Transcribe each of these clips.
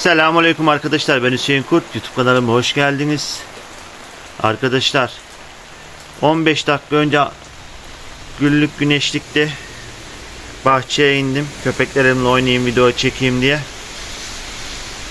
Selamünaleyküm arkadaşlar. Ben Hüseyin Kurt. YouTube kanalıma hoş geldiniz. Arkadaşlar 15 dakika önce günlük güneşlikte bahçeye indim. Köpeklerimle oynayayım, video çekeyim diye.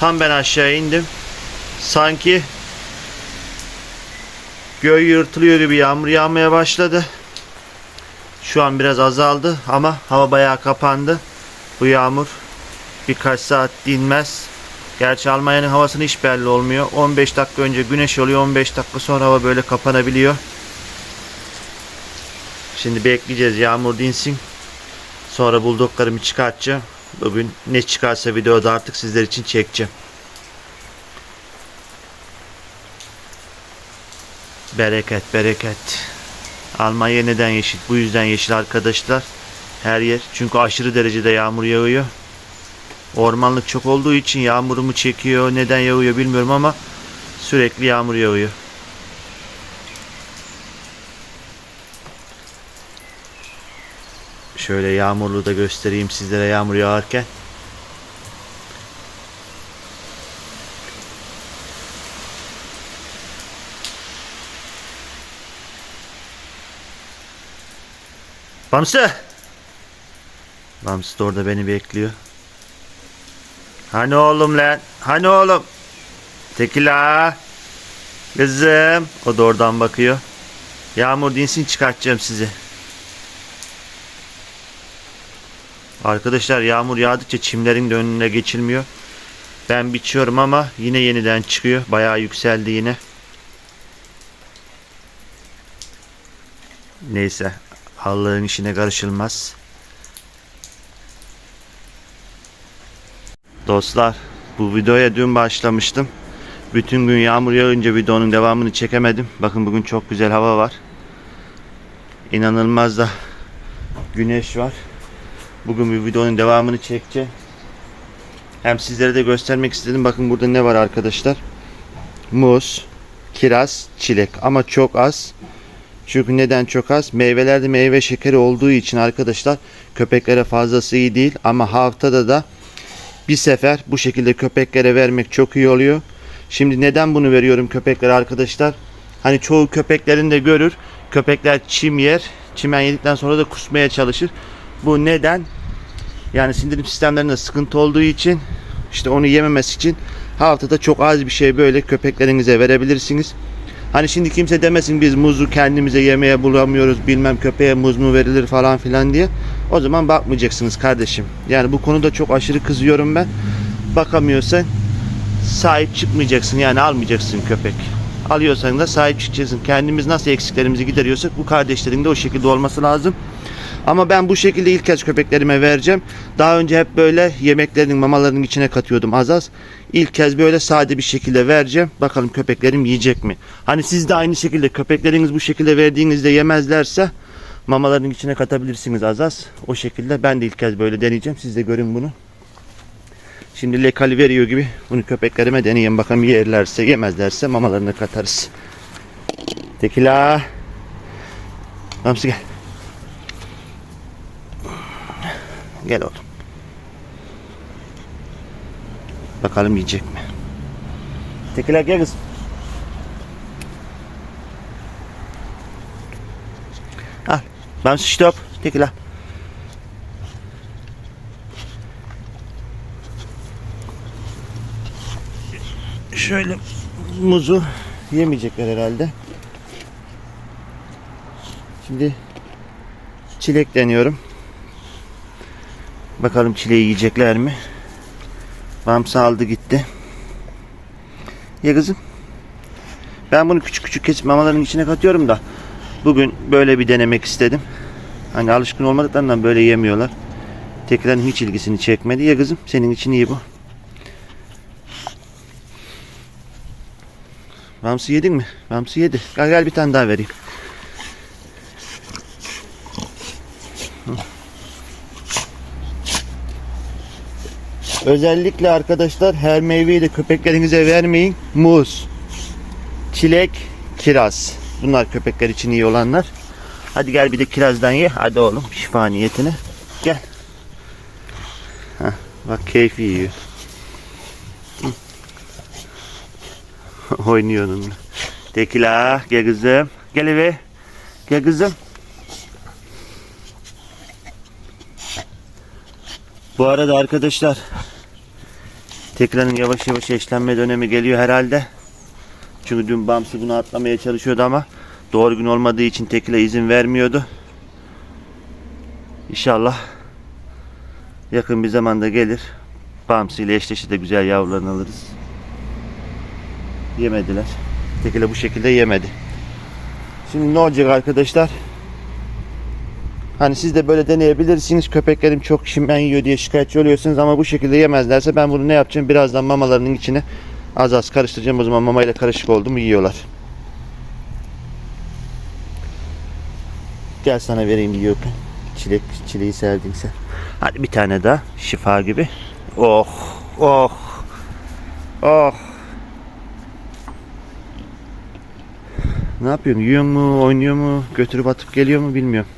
Tam ben aşağı indim. Sanki göğü yırtılıyor gibi yağmur yağmaya başladı. Şu an biraz azaldı ama hava bayağı kapandı. Bu yağmur birkaç saat dinmez. Gerçi Almanya'nın havasını hiç belli olmuyor. 15 dakika önce güneş oluyor. 15 dakika sonra hava böyle kapanabiliyor. Şimdi bekleyeceğiz yağmur dinsin. Sonra buldoklarımı çıkartacağım. Bugün ne çıkarsa videoda artık sizler için çekeceğim. Bereket bereket. Almanya neden yeşil? Bu yüzden yeşil arkadaşlar. Her yer. Çünkü aşırı derecede yağmur yağıyor. Ormanlık çok olduğu için yağmurumu çekiyor. Neden yağıyor bilmiyorum ama sürekli yağmur yağıyor. Şöyle yağmurlu da göstereyim sizlere yağmur yağarken. Bamsı! Bamsı da orada beni bekliyor. Hani oğlum lan? Hani oğlum? Tekila. Kızım. O da oradan bakıyor. Yağmur dinsin çıkartacağım sizi. Arkadaşlar yağmur yağdıkça çimlerin de önüne geçilmiyor. Ben biçiyorum ama yine yeniden çıkıyor. Bayağı yükseldi yine. Neyse. Allah'ın işine karışılmaz. Dostlar bu videoya dün başlamıştım. Bütün gün yağmur yağınca videonun devamını çekemedim. Bakın bugün çok güzel hava var. İnanılmaz da güneş var. Bugün bir videonun devamını çekeceğim. Hem sizlere de göstermek istedim. Bakın burada ne var arkadaşlar. Muz, kiraz, çilek ama çok az. Çünkü neden çok az? Meyvelerde meyve şekeri olduğu için arkadaşlar köpeklere fazlası iyi değil ama haftada da bir sefer bu şekilde köpeklere vermek çok iyi oluyor. Şimdi neden bunu veriyorum köpeklere arkadaşlar? Hani çoğu köpeklerin de görür. Köpekler çim yer. Çimen yedikten sonra da kusmaya çalışır. Bu neden? Yani sindirim sistemlerinde sıkıntı olduğu için işte onu yememesi için haftada çok az bir şey böyle köpeklerinize verebilirsiniz. Hani şimdi kimse demesin biz muzu kendimize yemeye bulamıyoruz bilmem köpeğe muz mu verilir falan filan diye. O zaman bakmayacaksınız kardeşim. Yani bu konuda çok aşırı kızıyorum ben. Bakamıyorsan sahip çıkmayacaksın yani almayacaksın köpek. Alıyorsan da sahip çıkacaksın. Kendimiz nasıl eksiklerimizi gideriyorsak bu kardeşlerin de o şekilde olması lazım. Ama ben bu şekilde ilk kez köpeklerime vereceğim. Daha önce hep böyle yemeklerinin mamalarının içine katıyordum az az. İlk kez böyle sade bir şekilde vereceğim. Bakalım köpeklerim yiyecek mi? Hani siz de aynı şekilde köpekleriniz bu şekilde verdiğinizde yemezlerse mamaların içine katabilirsiniz az az. O şekilde ben de ilk kez böyle deneyeceğim. Siz de görün bunu. Şimdi lekali veriyor gibi bunu köpeklerime deneyeyim. Bakalım yerlerse yemezlerse mamalarını katarız. Tekila. Hamsi gel. Gel oğlum. Bakalım yiyecek mi? Tekila gel kız. Al. Ben stop. Tekila. Şöyle muzu yemeyecekler herhalde. Şimdi çilek deniyorum. Bakalım çileği yiyecekler mi? Bamsı aldı gitti. Ye kızım. Ben bunu küçük küçük kesip mamaların içine katıyorum da bugün böyle bir denemek istedim. Hani alışkın olmadıklarından böyle yemiyorlar. Tekrar hiç ilgisini çekmedi. Ye kızım senin için iyi bu. Bamsı yedin mi? Bamsı yedi. Gel gel bir tane daha vereyim. Özellikle arkadaşlar her meyveyi de köpeklerinize vermeyin. Muz, çilek, kiraz. Bunlar köpekler için iyi olanlar. Hadi gel bir de kirazdan ye. Hadi oğlum şifa niyetine. Gel. Heh, bak keyfi yiyor. Oynuyor onunla. Tekila gel kızım. Gel eve. Gel kızım. Bu arada arkadaşlar Tekrarın yavaş yavaş eşlenme dönemi geliyor herhalde. Çünkü dün Bamsı bunu atlamaya çalışıyordu ama doğru gün olmadığı için Tekila izin vermiyordu. İnşallah yakın bir zamanda gelir. Bamsı ile eşleşir de güzel yavrularını alırız. Yemediler. Tekila bu şekilde yemedi. Şimdi ne olacak arkadaşlar? Hani siz de böyle deneyebilirsiniz. Köpeklerim çok şimen yiyor diye şikayetçi oluyorsunuz ama bu şekilde yemezlerse ben bunu ne yapacağım? Birazdan mamalarının içine az az karıştıracağım. O zaman mamayla karışık oldu mu yiyorlar. Gel sana vereyim bir yokum. Çilek, çileği sevdin sen. Hadi bir tane daha. Şifa gibi. Oh, oh, oh. Ne yapıyorsun? Yiyor mu, oynuyor mu, götürüp atıp geliyor mu bilmiyorum.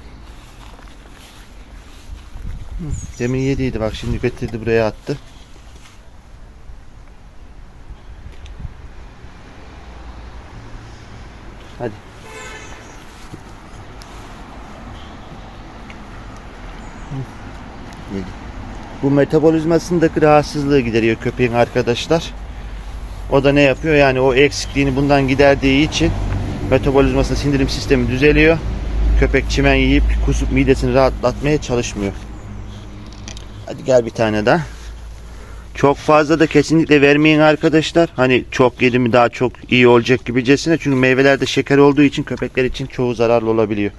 Demin yediydi bak şimdi getirdi buraya attı. Bu metabolizmasındaki rahatsızlığı gideriyor köpeğin arkadaşlar. O da ne yapıyor? Yani o eksikliğini bundan giderdiği için metabolizmasında sindirim sistemi düzeliyor. Köpek çimen yiyip kusup midesini rahatlatmaya çalışmıyor. Hadi gel bir tane daha. Çok fazla da kesinlikle vermeyin arkadaşlar. Hani çok yedi mi daha çok iyi olacak gibicesine. Çünkü meyvelerde şeker olduğu için köpekler için çoğu zararlı olabiliyor.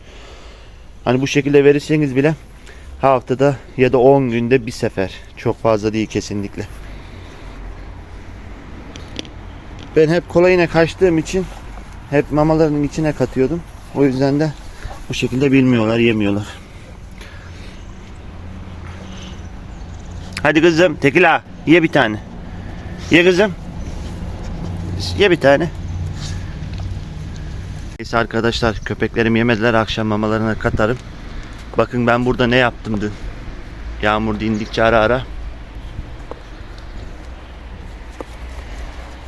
Hani bu şekilde verirseniz bile haftada ya da 10 günde bir sefer. Çok fazla değil kesinlikle. Ben hep kolayına kaçtığım için hep mamalarının içine katıyordum. O yüzden de bu şekilde bilmiyorlar, yemiyorlar. Hadi kızım Tekila ye bir tane. Ye kızım. Ye bir tane. Neyse arkadaşlar köpeklerim yemediler akşam mamalarına katarım. Bakın ben burada ne yaptım dün. Yağmur dindikçe ara ara.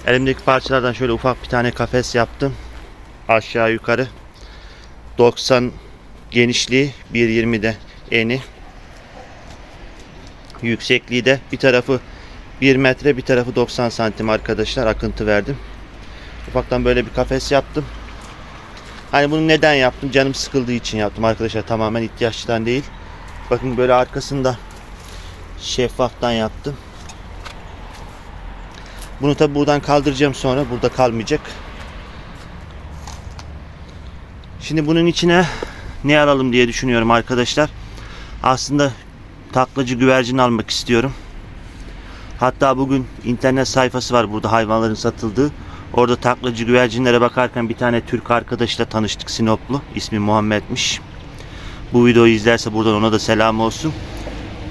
Elimdeki parçalardan şöyle ufak bir tane kafes yaptım. Aşağı yukarı. 90 genişliği 1.20 de eni yüksekliği de bir tarafı 1 metre bir tarafı 90 santim arkadaşlar akıntı verdim. Ufaktan böyle bir kafes yaptım. Hani bunu neden yaptım? Canım sıkıldığı için yaptım arkadaşlar. Tamamen ihtiyaçtan değil. Bakın böyle arkasında şeffaftan yaptım. Bunu tabi buradan kaldıracağım sonra. Burada kalmayacak. Şimdi bunun içine ne alalım diye düşünüyorum arkadaşlar. Aslında taklacı güvercin almak istiyorum. Hatta bugün internet sayfası var burada hayvanların satıldığı. Orada taklacı güvercinlere bakarken bir tane Türk arkadaşla tanıştık Sinoplu. İsmi Muhammed'miş. Bu videoyu izlerse buradan ona da selam olsun.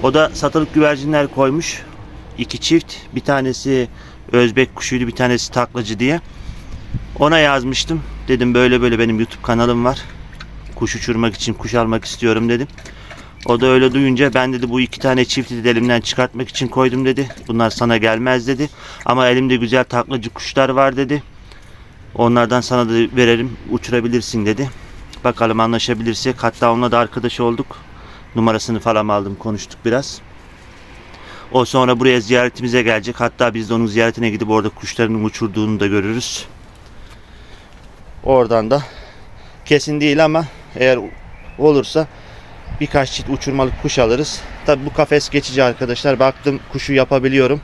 O da satılık güvercinler koymuş. İki çift. Bir tanesi Özbek kuşuydu bir tanesi taklacı diye. Ona yazmıştım. Dedim böyle böyle benim YouTube kanalım var. Kuş uçurmak için kuş almak istiyorum dedim. O da öyle duyunca ben dedi bu iki tane çifti de elimden çıkartmak için koydum dedi. Bunlar sana gelmez dedi. Ama elimde güzel taklacı kuşlar var dedi. Onlardan sana da verelim uçurabilirsin dedi. Bakalım anlaşabilirsek. Hatta onunla da arkadaş olduk. Numarasını falan aldım konuştuk biraz. O sonra buraya ziyaretimize gelecek. Hatta biz de onun ziyaretine gidip orada kuşların uçurduğunu da görürüz. Oradan da kesin değil ama eğer olursa birkaç çift uçurmalık kuş alırız. Tabi bu kafes geçici arkadaşlar. Baktım kuşu yapabiliyorum.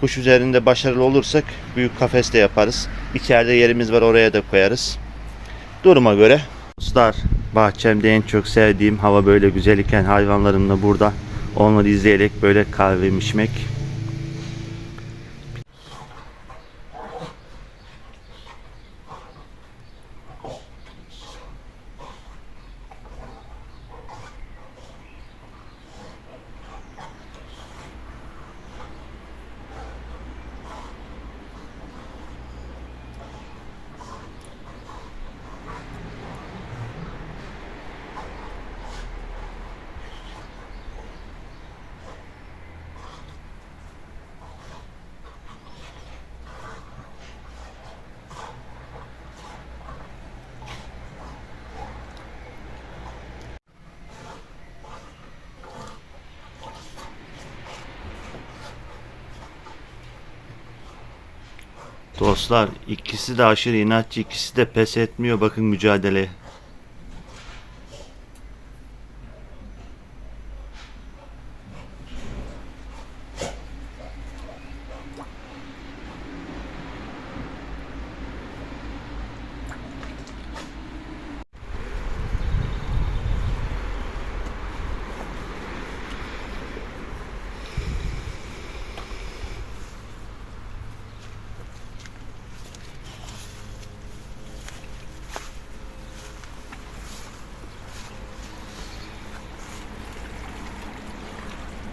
Kuş üzerinde başarılı olursak büyük kafes de yaparız. İçeride yerimiz var oraya da koyarız. Duruma göre. Dostlar bahçemde en çok sevdiğim hava böyle güzel iken hayvanlarımla burada onları izleyerek böyle kahve içmek. Dostlar ikisi de aşırı inatçı, ikisi de pes etmiyor bakın mücadeleye.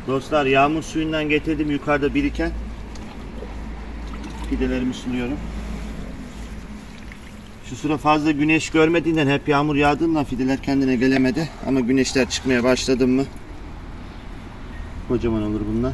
Dostlar yağmur suyundan getirdim yukarıda biriken. Fidelerimi sunuyorum. Şu sıra fazla güneş görmediğinden hep yağmur yağdığından fideler kendine gelemedi. Ama güneşler çıkmaya başladı mı kocaman olur bunlar.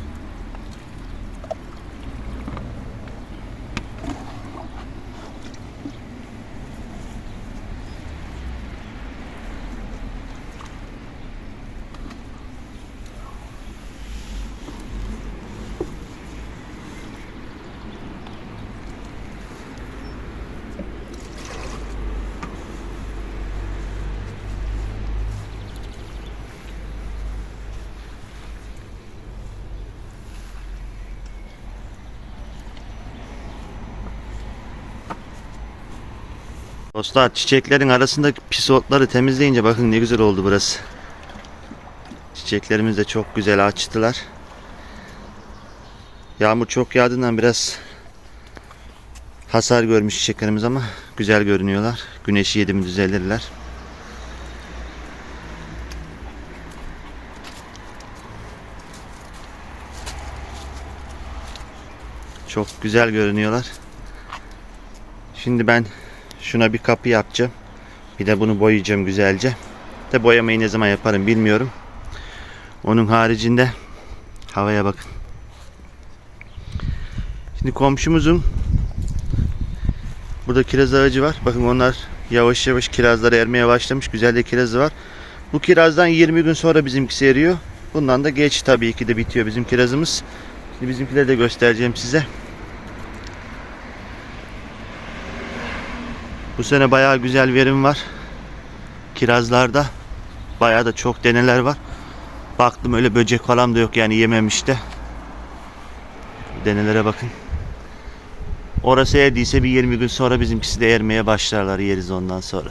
Dostlar çiçeklerin arasındaki pis otları temizleyince bakın ne güzel oldu burası. Çiçeklerimiz de çok güzel açtılar. Yağmur çok yağdığından biraz hasar görmüş çiçeklerimiz ama güzel görünüyorlar. Güneşi yedi mi düzelirler. Çok güzel görünüyorlar. Şimdi ben Şuna bir kapı yapacağım. Bir de bunu boyayacağım güzelce. De boyamayı ne zaman yaparım bilmiyorum. Onun haricinde havaya bakın. Şimdi komşumuzun burada kiraz ağacı var. Bakın onlar yavaş yavaş kirazları ermeye başlamış. Güzel de kirazı var. Bu kirazdan 20 gün sonra bizimkisi eriyor. Bundan da geç tabii ki de bitiyor bizim kirazımız. Şimdi bizimkileri de göstereceğim size. Bu sene bayağı güzel verim var. Kirazlarda bayağı da çok deneler var. Baktım öyle böcek falan da yok yani yememiş de. Denelere bakın. Orası erdiyse bir 20 gün sonra bizimkisi de ermeye başlarlar yeriz ondan sonra.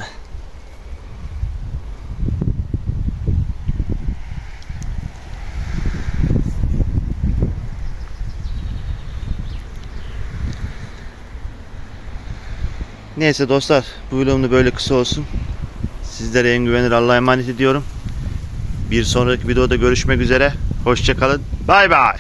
Neyse dostlar bu vlogum böyle kısa olsun. Sizlere en güvenilir Allah'a emanet ediyorum. Bir sonraki videoda görüşmek üzere. Hoşçakalın. Bay bay.